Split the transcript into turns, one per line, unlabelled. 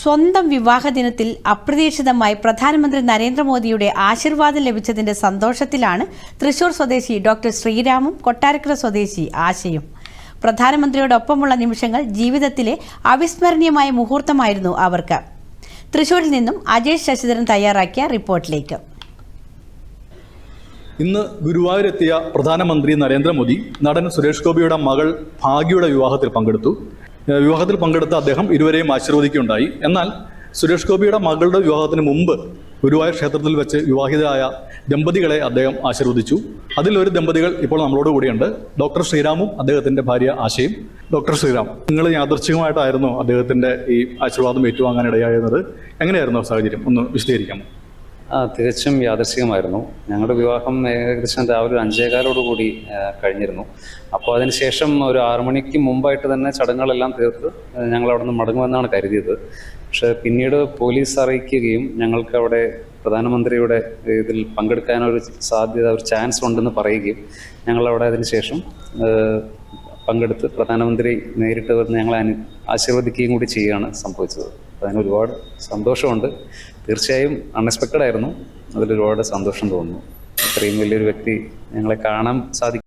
സ്വന്തം വിവാഹ ദിനത്തിൽ അപ്രതീക്ഷിതമായി പ്രധാനമന്ത്രി നരേന്ദ്രമോദിയുടെ ആശീർവാദം ലഭിച്ചതിന്റെ സന്തോഷത്തിലാണ് തൃശൂർ സ്വദേശി ഡോക്ടർ ശ്രീരാമും കൊട്ടാരക്കര സ്വദേശി ആശയും. പ്രധാനമന്ത്രിയോടൊപ്പമുള്ള നിമിഷങ്ങൾ ജീവിതത്തിലെ അവിസ്മരണീയമായ മുഹൂർത്തമായിരുന്നു അവർക്ക്. തൃശൂരിൽ നിന്നും അജേഷ് ശശിധരൻ തയ്യാറാക്കിയ റിപ്പോർട്ടിലേക്ക്.
ഇന്ന് ഗുരുവായൂരെത്തിയ പ്രധാനമന്ത്രി നരേന്ദ്രമോദി നടൻ സുരേഷ് ഗോപിയുടെ മകൾ ഭാഗ്യയുടെ വിവാഹത്തിൽ പങ്കെടുത്തു. വിവാഹത്തിൽ പങ്കെടുത്ത അദ്ദേഹം ഇരുവരെയും ആശീർവദിക്കുകയുണ്ടായി. എന്നാൽ സുരേഷ് ഗോപിയുടെ മകളുടെ വിവാഹത്തിന് മുമ്പ് ഗുരുവായൂർ ക്ഷേത്രത്തിൽ വെച്ച് വിവാഹിതരായ ദമ്പതികളെ അദ്ദേഹം ആശീർവദിച്ചു. അതിൽ ഒരു ദമ്പതികൾ ഇപ്പോൾ നമ്മളോട് കൂടിയുണ്ട്. ഡോക്ടർ ശ്രീരാമും അദ്ദേഹത്തിന്റെ ഭാര്യ ആശയും. ഡോക്ടർ ശ്രീരാം നിങ്ങൾ യാദർശികമായിട്ടായിരുന്നു അദ്ദേഹത്തിന്റെ ഈ ആശീർവാദം ഏറ്റുവാങ്ങാൻ ഇടയായിരുന്നത് എങ്ങനെയായിരുന്നു സാഹചര്യം? ഒന്ന് വിശദീകരിക്കാമോ?
ആ തികച്ചും യാദർശികമായിരുന്നു. ഞങ്ങളുടെ വിവാഹം ഏകദേശം രാവിലെ ഒരു അഞ്ചേകാലോട് കൂടി കഴിഞ്ഞിരുന്നു. അപ്പോൾ അതിനുശേഷം ഒരു ആറു മണിക്ക് മുമ്പായിട്ട് തന്നെ ചടങ്ങുകളെല്ലാം തീർത്ത് ഞങ്ങൾ അവിടെ നിന്ന് മടങ്ങുമെന്നാണ് കരുതിയത്. പക്ഷേ പിന്നീട് പോലീസ് അറിയിക്കുകയും ഞങ്ങൾക്ക് അവിടെ പ്രധാനമന്ത്രിയുടെ ഇതിൽ പങ്കെടുക്കാനൊരു സാധ്യത ഒരു ചാൻസ് ഉണ്ടെന്ന് പറയുകയും ഞങ്ങളവിടെ അതിനുശേഷം പങ്കെടുത്ത് പ്രധാനമന്ത്രി നേരിട്ട് വന്ന് ഞങ്ങളെ അനു ആശീർവദിക്കുകയും കൂടി ചെയ്യുകയാണ് സംഭവിച്ചത്. അതിന് ഒരുപാട് സന്തോഷമുണ്ട്. തീർച്ചയായും അൺഎക്സ്പെക്റ്റഡ് ആയിരുന്നു അതിലൊരുപാട് സന്തോഷം തോന്നുന്നു. ഇത്രയും വലിയൊരു വ്യക്തി ഞങ്ങളെ കാണാൻ സാധിക്കും.